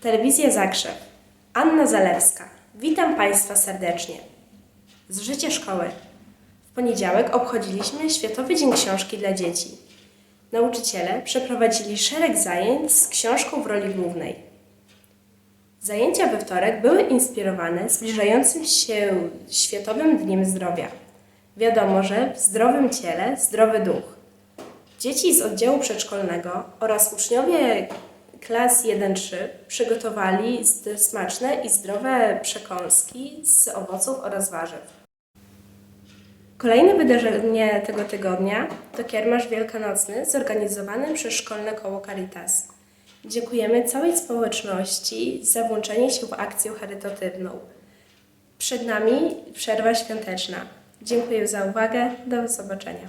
Telewizja Zakrzew. Anna Zalewska. Witam Państwa serdecznie. Z życia szkoły. W poniedziałek obchodziliśmy Światowy Dzień Książki dla Dzieci. Nauczyciele przeprowadzili szereg zajęć z książką w roli głównej. Zajęcia we wtorek były inspirowane zbliżającym się Światowym Dniem Zdrowia. Wiadomo, że w zdrowym ciele zdrowy duch. Dzieci z oddziału przedszkolnego oraz uczniowie klas 1-3 przygotowali smaczne i zdrowe przekąski z owoców oraz warzyw. Kolejne wydarzenie tego tygodnia to kiermasz wielkanocny zorganizowany przez Szkolne Koło Caritas. Dziękujemy całej społeczności za włączenie się w akcję charytatywną. Przed nami przerwa świąteczna. Dziękuję za uwagę. Do zobaczenia.